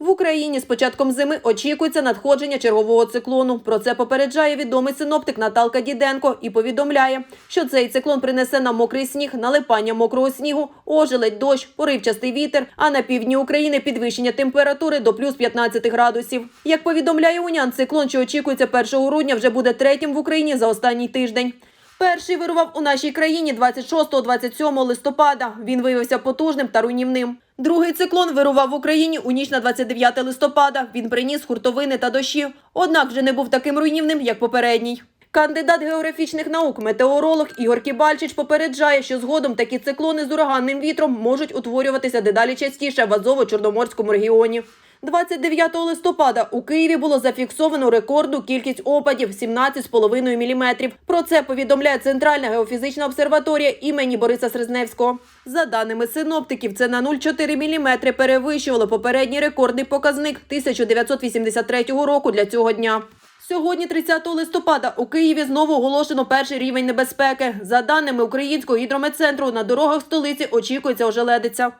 В Україні з початком зими очікується надходження чергового циклону. Про це попереджає відомий синоптик Наталка Діденко і повідомляє, що цей циклон принесе нам мокрий сніг, налипання мокрого снігу, ожеледь, дощ, поривчастий вітер, а на півдні України підвищення температури до плюс 15 градусів. Як повідомляє Унян, циклон, що очікується 1 грудня, вже буде третім в Україні за останній тиждень. Перший вирував у нашій країні 26-27 листопада. Він виявився потужним та руйнівним. Другий циклон вирував в Україні у ніч на 29 листопада. Він приніс хуртовини та дощі, однак вже не був таким руйнівним, як попередній. Кандидат географічних наук, метеоролог Ігор Кібальчич попереджає, що згодом такі циклони з ураганним вітром можуть утворюватися дедалі частіше в Азово-Чорноморському регіоні. 29 листопада у Києві було зафіксовано рекордну кількість опадів 17,5 мм. Про це повідомляє Центральна геофізична обсерваторія імені Бориса Срезневського. За даними синоптиків, це на 0,4 мм перевищувало попередній рекордний показник 1983 року для цього дня. Сьогодні, 30 листопада, у Києві знову оголошено перший рівень небезпеки. За даними Українського гідрометцентру, на дорогах столиці очікується ожеледиця.